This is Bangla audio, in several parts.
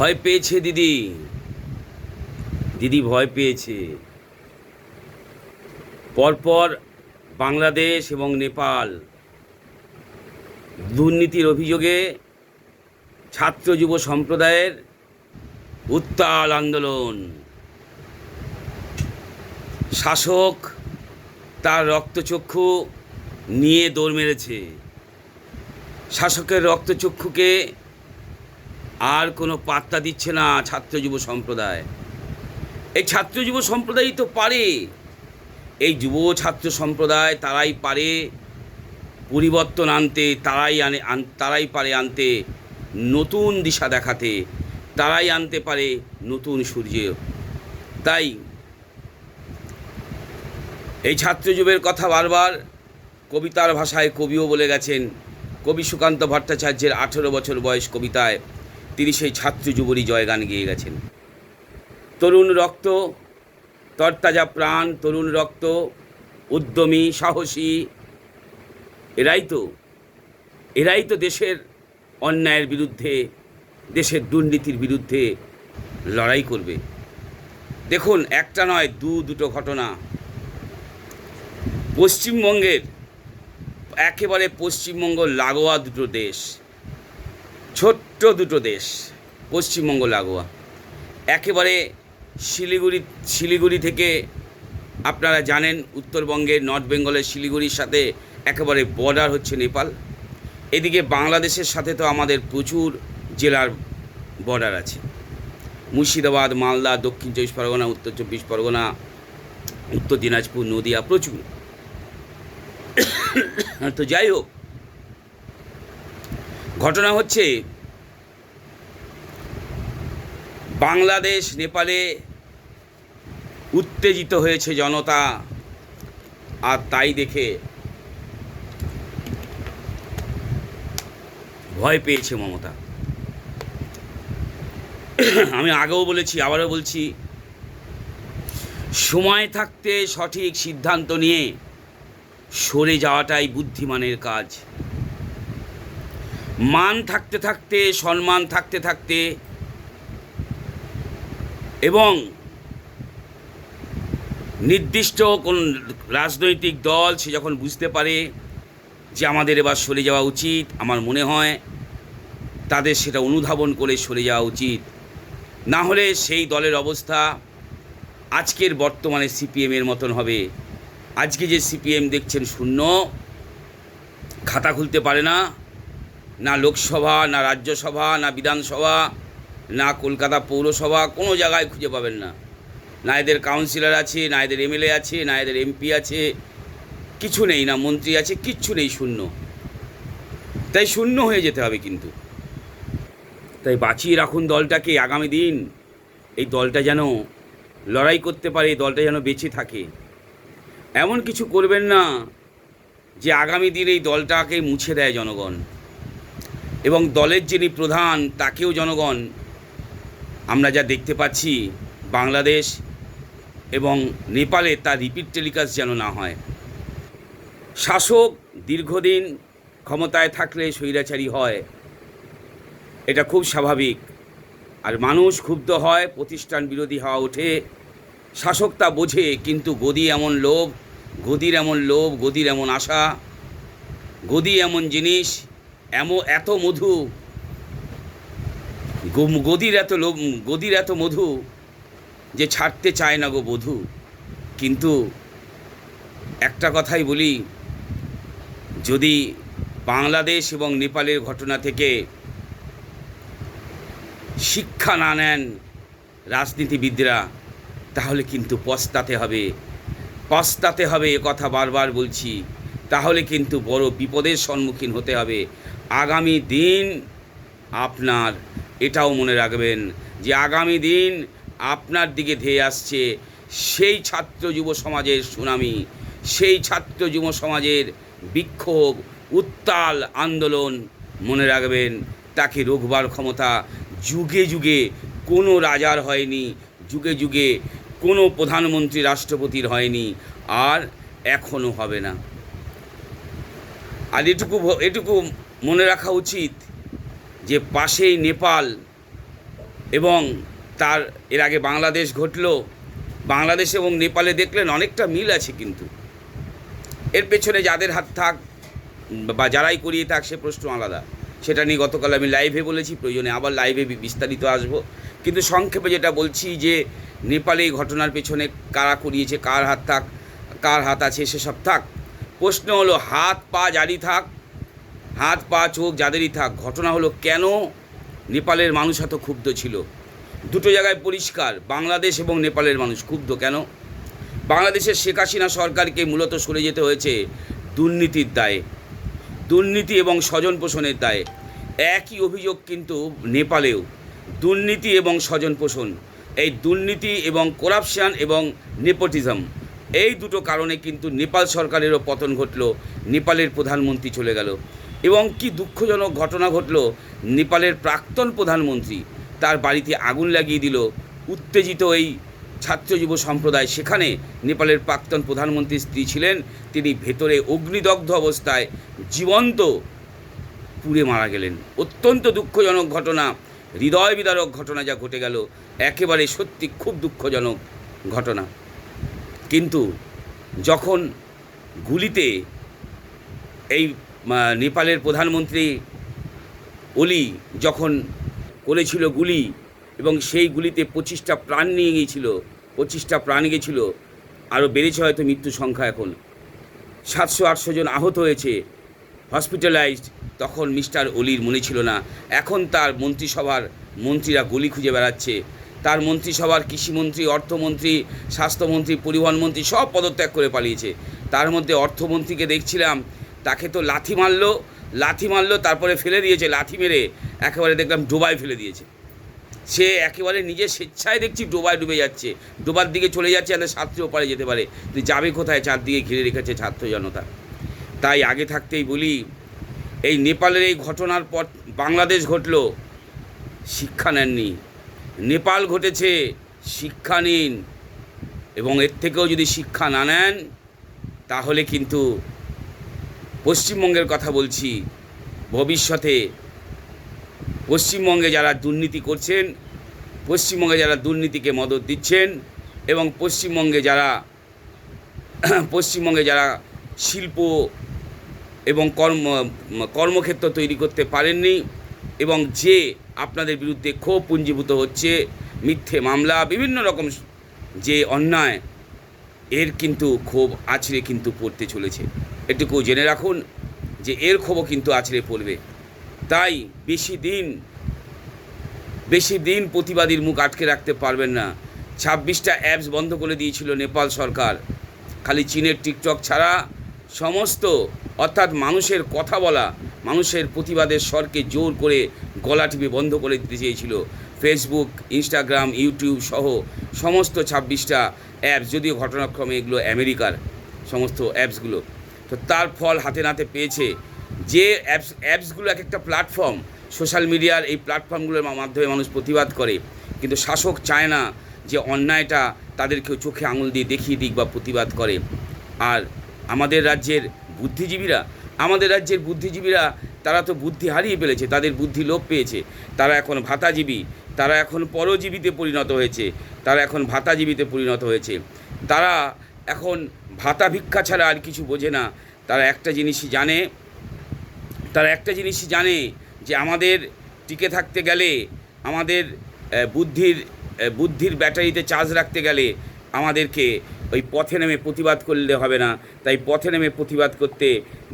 ভয় পেয়েছে দিদি। দিদি ভয় পেয়েছে। পরপর বাংলাদেশ এবং নেপাল দুর্নীতির অভিযোগে ছাত্র যুব সম্প্রদায়ের উত্তাল আন্দোলন। শাসক তার রক্তচক্ষু নিয়ে দৌড় মেরেছে। শাসকের রক্তচক্ষুকে আর কোনো পাত্তা দিচ্ছে না ছাত্র যুব সম্প্রদায়। এই ছাত্র যুব সম্প্রদায়ই তো পারে। এই যুব ছাত্র সম্প্রদায় তারাই পারে পরিবর্তন আনতে, তারাই আনে তারাই পারে আনতে নতুন দিশা দেখাতে, তারাই আনতে পারে নতুন সূর্য। তাই এই ছাত্র যুবের কথা বারবার কবিতার ভাষায় কবিও বলে গেছেন। কবি সুকান্ত ভট্টাচার্যের আঠেরো বছর বয়স কবিতায়। তিনি সেই ছাত্র যুবরই জয়গান গেয়ে গেছেন। তরুণ রক্ত, তরতাজা প্রাণ, তরুণ রক্ত, উদ্যমী, সাহসী, এরাই তো এরাই তো দেশের অন্যায়ের বিরুদ্ধে, দেশের দুর্নীতির বিরুদ্ধে লড়াই করবে। দেখুন, একটা নয়, দু, দুটো ঘটনা। পশ্চিমবঙ্গের, একেবারে পশ্চিমবঙ্গ লাগোয়া দুটো দেশ। ছোট্ট দুটো দেশ, পশ্চিমবঙ্গ লাগোয়া। একেবারে শিলিগুড়ি শিলিগুড়ি থেকে আপনারা জানেন উত্তরবঙ্গের নর্থ বেঙ্গলের শিলিগুড়ির সাথে একেবারে বর্ডার হচ্ছে নেপাল। এদিকে বাংলাদেশের সাথে তো আমাদের প্রচুর জেলার বর্ডার আছে। মুর্শিদাবাদ, মালদা, দক্ষিণ চব্বিশ পরগনা, উত্তর চব্বিশ পরগনা, উত্তর দিনাজপুর, নদিয়া প্রচুর। তো যাই হোক, ঘটনা হচ্ছে বাংলাদেশ, নেপালে উত্তেজিত হয়েছে জনতা। আর তাই দেখে ভয় পেয়েছে মমতা। আমি আগেও বলেছি, আবারও বলছি, সময় থাকতে সঠিক সিদ্ধান্ত নিয়ে সরে যাওয়াটাই বুদ্ধিমানের কাজ। মান থাকতে থাকতে, সম্মান থাকতে থাকতে এবং নির্দিষ্ট কোন রাজনৈতিক দল, সে যখন বুঝতে পারে যে আমাদের এবার সরে যাওয়া উচিত, আমার মনে হয় তাদের সেটা অনুধাবন করে সরে যাওয়া উচিত। না হলে সেই দলের অবস্থা আজকের বর্তমানে সিপিএমের মতন হবে। আজকে যে সিপিএম দেখছেন শূন্য, খাতা খুলতে পারে না। না লোকসভা, না রাজ্যসভা, না বিধানসভা না কলকাতা পৌরসভা, কোনো জায়গায় খুঁজে পাবেন না। না এদের কাউন্সিলর আছে, না এদের এমএলএ আছে, না এদের এমপি আছে। কিছু নেই না, মন্ত্রী আছে, কিচ্ছু নেই, শূন্য। তাই শূন্য হয়ে যেতে হবে কিন্তু। তাই বাঁচিয়ে রাখুন দলটাকে আগামী দিন। এই দলটা যেন লড়াই করতে পারে, এই দলটা যেন বেঁচে থাকে। এমন কিছু করবেন না যে আগামী দিন এই দলটাকে মুছে দেয় জনগণ। এবং দলের যিনি প্রধান, তাকেও জনগণ আমরা যা দেখতে পাচ্ছি, বাংলাদেশ এবং নেপালে তা রিপিট টেলিকাস্ট যেন না হয়। শাসক দীর্ঘদিন ক্ষমতায় থাকলে স্বৈরাচারী হয়। এটা খুব স্বাভাবিক। আর মানুষ ক্ষুব্ধ হয় প্রতিষ্ঠান বিরোধী হওয়া ওঠে শাসক তা বোঝে, কিন্তু গদি এমন লোভ, গদির এমন লোভ, গদির এমন আশা, গদি এমন জিনিস, এমন, এত মধু গদির এত লোভ, গদির এত মধু যে ছাড়তে চায় না গো বধূ। কিন্তু একটা কথাই বলি, যদি বাংলাদেশ এবং নেপালের ঘটনা থেকে শিক্ষা না নেন রাজনীতিবিদরা, তাহলে কিন্তু পস্তাতে হবে। পস্তাতে হবে এ কথা বারবার বলছি, তাহলে কিন্তু বড় বিপদের সম্মুখীন হতে হবে। আগামী দিন আপনার এটাও মনে রাখবেন যে আগামী দিন আপনার দিকে ধেয়ে আসছে সেই ছাত্র যুব সমাজের সুনামি, সেই ছাত্র যুব সমাজের বিক্ষোভ, উত্তাল আন্দোলন মনে রাখবেন। তাকে রোগবার ক্ষমতা যুগে যুগে কোনো রাজার হয়নি, যুগে যুগে কোনো প্রধানমন্ত্রী রাষ্ট্রপতির হয়নি, আর এখনও হবে না। আর এটুকু এটুকু মনে রাখা উচিত যে পাশেই নেপাল এবং তার, এর আগে বাংলাদেশ ঘটলো, বাংলাদেশ এবং নেপালে দেখলেন অনেকটা মিল আছে কিন্তু। এর পেছনে যাদের হাত থাক বা যারাই করিয়ে থাক, সে প্রশ্ন আলাদা। সেটা নিয়ে গতকাল আমি লাইভে বলেছি, প্রয়োজনে আবার লাইভে বিস্তারিত আসব। কিন্তু সংক্ষেপে যেটা বলছি যে, নেপালে এই ঘটনার পেছনে কারা করিয়েছে, কার হাত থাক, কার হাত আছে, সেসব থাক। প্রশ্ন হলো হাত পা জারি থাক হাত পা, চোখ যাদেরই থাক, ঘটনা হলো কেন নেপালের মানুষ এত ক্ষুব্ধ ছিল? দুটো জায়গায় পরিষ্কার, বাংলাদেশ এবং নেপালের মানুষ ক্ষুব্ধ কেন? বাংলাদেশের শেখ হাসিনা সরকারকে মূলত সরে যেতে হয়েছে দুর্নীতির দায়ে, দুর্নীতি এবং স্বজন পোষণের দায়ে। একই অভিযোগ কিন্তু নেপালেও, দুর্নীতি এবং স্বজন পোষণ এই দুর্নীতি এবং করাপশান এবং নেপোটিজম এই দুটো কারণে কিন্তু নেপাল সরকারেরও পতন ঘটলো, নেপালের প্রধানমন্ত্রী চলে গেল। এবং কি দুঃখজনক ঘটনা ঘটলো, নেপালের প্রাক্তন প্রধানমন্ত্রী তার বাড়িতে আগুন লাগিয়ে দিল। উত্তেজিত এই ছাত্র যুব সম্প্রদায়। সেখানে নেপালের প্রাক্তন প্রধানমন্ত্রী স্ত্রী ছিলেন। তিনি ভেতরে অগ্নিদগ্ধ অবস্থায় জীবন্ত পুড়ে মারা গেলেন। অত্যন্ত দুঃখজনক ঘটনা, হৃদয় বিদারক ঘটনা যা ঘটে গেল। একেবারে সত্যি খুব দুঃখজনক ঘটনা। কিন্তু যখন গুলিতে এই নেপালের প্রধানমন্ত্রী অলি যখন করেছিল গুলি এবং সেই গুলিতে পঁচিশটা প্রাণ নিয়ে গিয়েছিল, পঁচিশটা প্রাণ গেছিল আরও বেড়েছে হয়তো মৃত্যু সংখ্যা এখন। সাতশো আটশো জন আহত হয়েছে হসপিটালাইজড তখন মিস্টার অলির মনে ছিল না। এখন তার মন্ত্রিসভার মন্ত্রীরা গলি খুঁজে বেড়াচ্ছে। তার মন্ত্রিসভার কৃষিমন্ত্রী, অর্থমন্ত্রী, স্বাস্থ্যমন্ত্রী পরিবহন মন্ত্রী সব পদত্যাগ করে পালিয়েছে। তার মধ্যে অর্থমন্ত্রীকে দেখছিলাম তাকে তো লাথি মারলো লাথি মারলো, তারপরে ফেলে দিয়েছে, লাথি মেরে একেবারে দেখলাম ডোবায় ফেলে দিয়েছে। সে একেবারে নিজের স্বেচ্ছায় দেখছি ডোবায় ডুবে যাচ্ছে, ডোবার দিকে চলে যাচ্ছে যাতে ছাত্রী ওপারে যেতে পারে। তুই যাবে কোথায়? চারদিকে ঘিরে রেখেছে ছাত্র জনতা। তাই আগে থাকতেই বলি, এই নেপালের এই ঘটনার পর বাংলাদেশ ঘটল, শিক্ষা নেননি। নেপাল ঘটেছে, শিক্ষা নিন। এবং এর থেকেও যদি শিক্ষা না নেন, তাহলে কিন্তু পশ্চিমবঙ্গের কথা বলছি, ভবিষ্যতে পশ্চিমবঙ্গে যারা দুর্নীতি করছেন, পশ্চিমবঙ্গে যারা দুর্নীতিকে মদত দিচ্ছেন এবং পশ্চিমবঙ্গে যারা পশ্চিমবঙ্গে যারা শিল্প এবং কর্ম, কর্মক্ষেত্র তৈরি করতে পারেননি এবং যে আপনাদের বিরুদ্ধে ক্ষোভ পুঞ্জীভূত হচ্ছে, মিথ্যে মামলা, বিভিন্ন রকম যে অন্যায় এর কিন্তু ক্ষোভ আছড়ে কিন্তু পড়তে চলেছে। এটুকু জেনে রাখুন যে এর ক্ষোভও কিন্তু আছড়ে পড়বে। তাই বেশি দিন বেশি দিন প্রতিবাদীর মুখ আটকে রাখতে পারবেন না। ছাব্বিশটা অ্যাপস বন্ধ করে দিয়েছিল নেপাল সরকার। খালি চীনের টিকটক ছাড়া সমস্ত, অর্থাৎ মানুষের কথা বলা, মানুষের প্রতিবাদের স্বরকে জোর করে গলা টিপে বন্ধ করে দিতে চেয়েছিল। ফেসবুক ইনস্টাগ্রাম ইউটিউব সহ সমস্ত ছাব্বিশটা অ্যাপস যদিও ঘটনাক্রমে এগুলো আমেরিকার সমস্ত অ্যাপসগুলো তো তার ফল হাতে নাতে পেয়েছে যে অ্যাপস অ্যাপসগুলো এক একটা প্ল্যাটফর্ম সোশ্যাল মিডিয়ার এই প্ল্যাটফর্মগুলোর মাধ্যমে মানুষ প্রতিবাদ করে। কিন্তু শাসক চায় না যে অন্যায়টা তাদেরকেও চোখে আঙুল দিয়ে দেখিয়ে দিক বা প্রতিবাদ করে। আর আমাদের রাজ্যের বুদ্ধিজীবীরা আমাদের রাজ্যের বুদ্ধিজীবীরা, তারা তো বুদ্ধি হারিয়ে ফেলেছে, তাদের বুদ্ধি লোপ পেয়েছে। তারা এখন ভাতাজীবী, তারা এখন পরজীবীতে পরিণত হয়েছে, তারা এখন ভাতাজীবীতে পরিণত হয়েছে। তারা এখন ভাতা ভিক্ষা ছাড়া আর কিছু বোঝে না। তারা একটা জিনিসই জানে, তারা একটা জিনিসই জানে যে আমাদের টিকে থাকতে গেলে, আমাদের বুদ্ধির বুদ্ধির ব্যাটারিতে চার্জ রাখতে গেলে আমাদেরকে ওই পথে নেমে প্রতিবাদ করলে হবে না। তাই পথে নেমে প্রতিবাদ করতে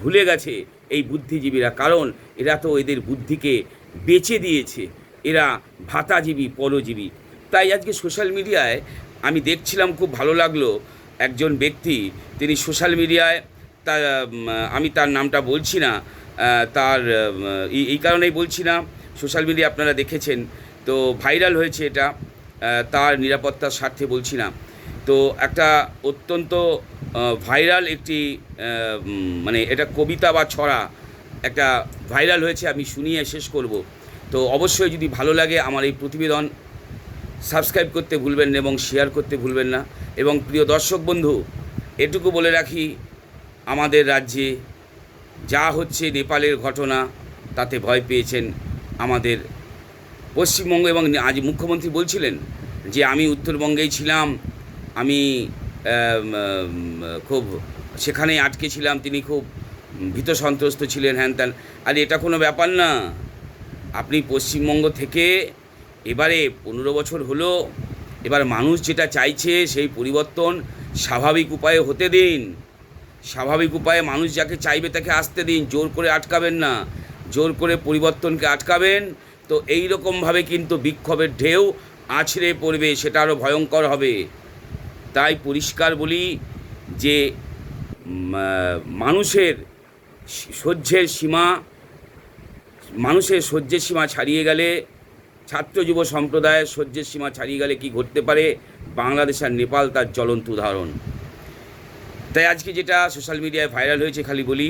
ভুলে গেছে এই বুদ্ধিজীবীরা। কারণ এরা তো এদের বুদ্ধিকে বেচে দিয়েছে। এরা ভাতাজীবী পরজীবী। তাই আজকে সোশ্যাল মিডিয়ায় আমি দেখছিলাম খুব ভালো লাগল একজন ব্যক্তি। তিনি সোশ্যাল মিডিয়ায় উম, আমি তার নামটা বলছি না তার এই কারণেই বলছি না। সোশ্যাল মিডিয়া আপনারা দেখেছেন। তো ভাইরাল হয়েছে এটা। তার নিরাপত্তার স্বার্থে বলছি না। তো একটা অত্যন্ত ভাইরাল একটি মানে এটা কবিতা বা ছড়া একটা ভাইরাল হয়েছে, আমি শুনিয়ে শেষ করব। তো অবশ্যই যদি ভালো লাগে আমার এই প্রতিবেদন সাবস্ক্রাইব করতে ভুলবেন না এবং শেয়ার করতে ভুলবেন না। এবং প্রিয় দর্শক বন্ধু, এটুকু বলে রাখি, আমাদের রাজ্যে যা হচ্ছে নেপালের ঘটনা, তাতে ভয় পেয়েছেন আমাদের পশ্চিমবঙ্গ এবং আজ মুখ্যমন্ত্রী বলছিলেন যে, আমি উত্তরবঙ্গেই ছিলাম আমি খুব সেখানেই আটকে ছিলাম, তিনি খুব ভীত সন্ত্রস্ত ছিলেন, হ্যান ত্যান। আর, এটা কোনো ব্যাপার না। আপনি পশ্চিমবঙ্গ থেকে এবারে পনেরো বছর হলো, এবার মানুষ যেটা চাইছে সেই পরিবর্তন স্বাভাবিক উপায়ে হতে দিন। স্বাভাবিক উপায়ে মানুষ যাকে চাইবে তাকে আসতে দিন, জোর করে আটকাবেন না। জোর করে পরিবর্তনকে আটকাবেন, তো এই রকমভাবে কিন্তু বিক্ষোভের ঢেউ আছড়ে পড়বে, সেটা আরও ভয়ঙ্কর হবে। তাই পরিষ্কার বলি যে মানুষের সহ্যের সীমা, মানুষের সহ্যের সীমা ছাড়িয়ে গেলে, ছাত্র যুব সম্প্রদায়ের সহ্যের সীমা ছাড়িয়ে গেলে কি ঘটতে পারে? বাংলাদেশ আর নেপাল তার জ্বলন্ত উদাহরণ। তাই আজকে যেটা সোশ্যাল মিডিয়ায় ভাইরাল হয়েছে খালি বলি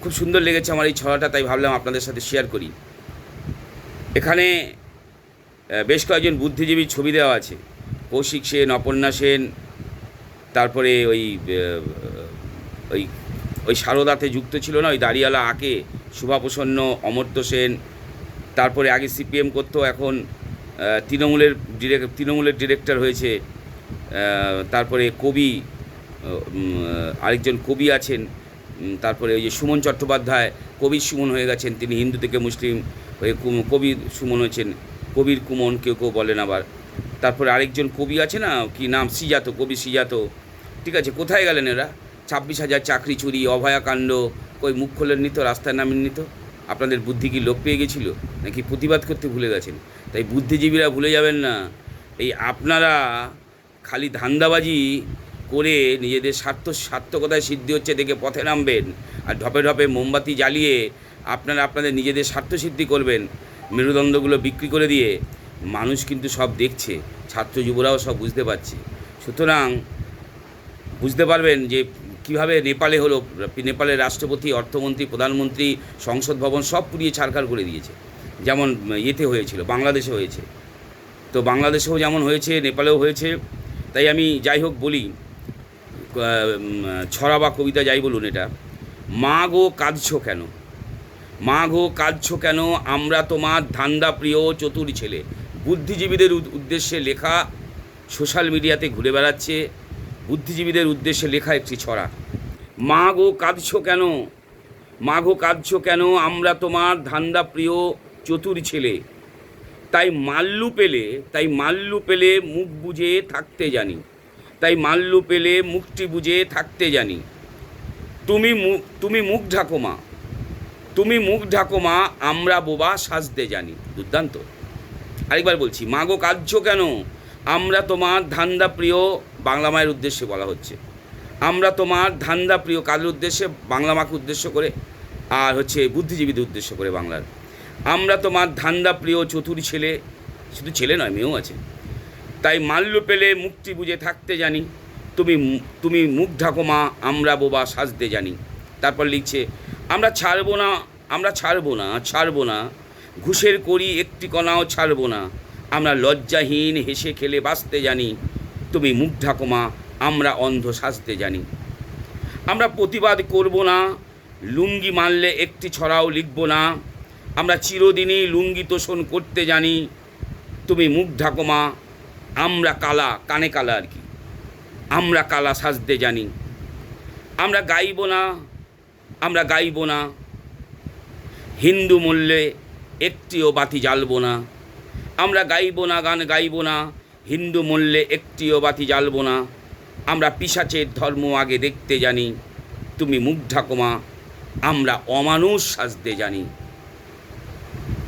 খুব সুন্দর লেগেছে আমার এই ছড়াটা, তাই ভাবলাম আপনাদের সাথে শেয়ার করি। এখানে বেশ কয়েকজন বুদ্ধিজীবীর ছবি দেওয়া আছে। কৌশিক সেন, অপর্ণা সেন, তারপরে ওই ওই ওই সারদাতে যুক্ত ছিল না, ওই দাড়িওয়ালা আঁকে, শুভাপ্রসন্ন, অমর্ত্য সেন, তারপরে আগে সিপিএম করতো, এখন তৃণমূলের ডিরেক্ট তৃণমূলের ডিরেক্টর হয়েছে তারপরে কবি আরেকজন কবি আছেন তারপরে ওই যে সুমন চট্টোপাধ্যায় কবি সুমন হয়ে গেছেন, তিনি হিন্দু থেকে মুসলিম হয়ে কুম- কবি সুমন হয়েছেন, কবির কুমন কেউ কেউ বলেন আবার তারপরে আরেকজন কবি আছে না, কি নাম? সিজাতো, কবি সিজাতো। ঠিক আছে, কোথায় গেলেন এরা? ছাব্বিশ হাজার চাকরি চুরি অভয়াকাণ্ড কই মুখ খোলেন নিত রাস্তায় নামেন নিত আপনাদের বুদ্ধি কি লোপ পেয়ে গেছিল? নাকি প্রতিবাদ করতে ভুলে গেছেন? তাই বুদ্ধিজীবীরা ভুলে যাবেন না। এই আপনারা খালি ধান্দাবাজি করে নিজেদের স্বার্থ সার্থকতায় সিদ্ধি হচ্ছে দেখে পথে নামবেন। আর ঢপে ঢপে মোমবাতি জ্বালিয়ে আপনারা আপনাদের নিজেদের স্বার্থ সিদ্ধি করবেন। মেরুদণ্ডগুলো বিক্রি করে দিয়ে মানুষ কিন্তু সব দেখছে, ছাত্র যুবরাও সব বুঝতে পারছে। সুতরাং বুঝতে পারবেন যে কীভাবে নেপালে হলো, নেপালের রাষ্ট্রপতি, অর্থমন্ত্রী, প্রধানমন্ত্রী, সংসদ ভবন সব পুড়িয়ে ছাড়খাড় করে দিয়েছে। যেমন ইয়েতে হয়েছিল, বাংলাদেশে হয়েছে। তো বাংলাদেশেও যেমন হয়েছে, নেপালেও হয়েছে। তাই আমি যাই হোক বলি ছড়া বা কবিতা যাই বলুন এটা, মা গো কাঁদছ কেন? মা গো কাঁদছ কেন? আমরা তোমার ধান্দা প্রিয় চতুর ছেলে। বুদ্ধিজীবীদের উদ্দেশ্যে লেখা সোশ্যাল মিডিয়াতে ঘুরে বেড়াচ্ছে। বুদ্ধিজীবীদের উদ্দেশ্যে লেখা একটি ছড়া। মা গো, কাঁদছ কেন? মা গো, কাঁদছ কেন? আমরা তোমার ধান্দা প্রিয় চতুর ছেলে। তাই মাল্লু পেলে, তাই মাল্লু পেলে মুখ বুঝে থাকতে জানি। তাই মাল্লু পেলে মুখটি বুঝে থাকতে জানি। তুমি মুখ তুমি মুখ ঢাকো মা। তুমি মুখ ঢাকো মা, আমরা বোবা সাজতে জানি। দুর্দান্ত। আরেকবার বলছি, মাগো কাঁদছ কেন? আমরা তোমার ধান্দা প্রিয় বাংলা মায়ের উদ্দেশ্যে বলা হচ্ছে। আমরা তোমার ধান্দা প্রিয় কাদের উদ্দেশ্যে? বাংলা মাকে উদ্দেশ্য করে আর হচ্ছে বুদ্ধিজীবীদের উদ্দেশ্য করে বাংলার। আমরা তোমার ধান্দা প্রিয় চতুর ছেলে, শুধু ছেলে নয়, মেয়েও আছে। তাই মাল্য পেলে মুক্তি বুঝে থাকতে জানি। তুমি তুমি মুখ ঢাকো মা, আমরা বোবা সাজতে জানি। তারপর লিখছে, আমরা ছাড়বো না, আমরা ছাড়বো না ছাড়বো না। ঘুষের করি একটি কণাও ছাড়বো না। আমরা লজ্জাহীন হেসে খেলে বাঁচতে জানি। তুমি মুখ ঢাকো মা, আমরা অন্ধ সাজতে জানি। আমরা প্রতিবাদ করব না, লুঙ্গি মানলে একটি ছড়াও লিখব না। আমরা চিরদিনই লুঙ্গি তোষণ করতে জানি। তুমি মুখ ঢাকো মা, আমরা কালা, কানে কালা আর কি। আমরা কালা সাজতে জানি। আমরা গাইব না, আমরা গাইব না। হিন্দু মূল্যে একটিও বাতি জ্বালবো না। আমরা গাইব না, গান গাইব না, হিন্দু মূল্যে একটিও বাতি জ্বালবো না। আমরা পিসাচের ধর্ম আগে দেখতে জানি, তুমি মুখ ঢাকমা আমরা অমানুষ সাজতে জানি।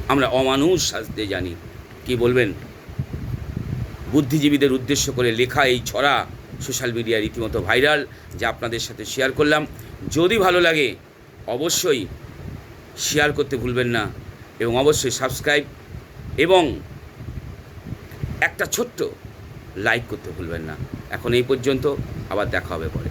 আমরা অমানুষ সাজতে জানি, কি বলবেন? বুদ্ধিজীবীদের উদ্দেশ্য করে লেখা এই ছড়া সোশ্যাল মিডিয়ায় রীতিমতো ভাইরাল, যা আপনাদের সাথে শেয়ার করলাম। যদি ভালো লাগে, অবশ্যই শেয়ার করতে ভুলবেন না। এবং অবশ্যই সাবস্ক্রাইব এবং একটা ছোট্ট লাইক করতে ভুলবেন না। এখন এই পর্যন্ত আবার দেখা হবে পরে।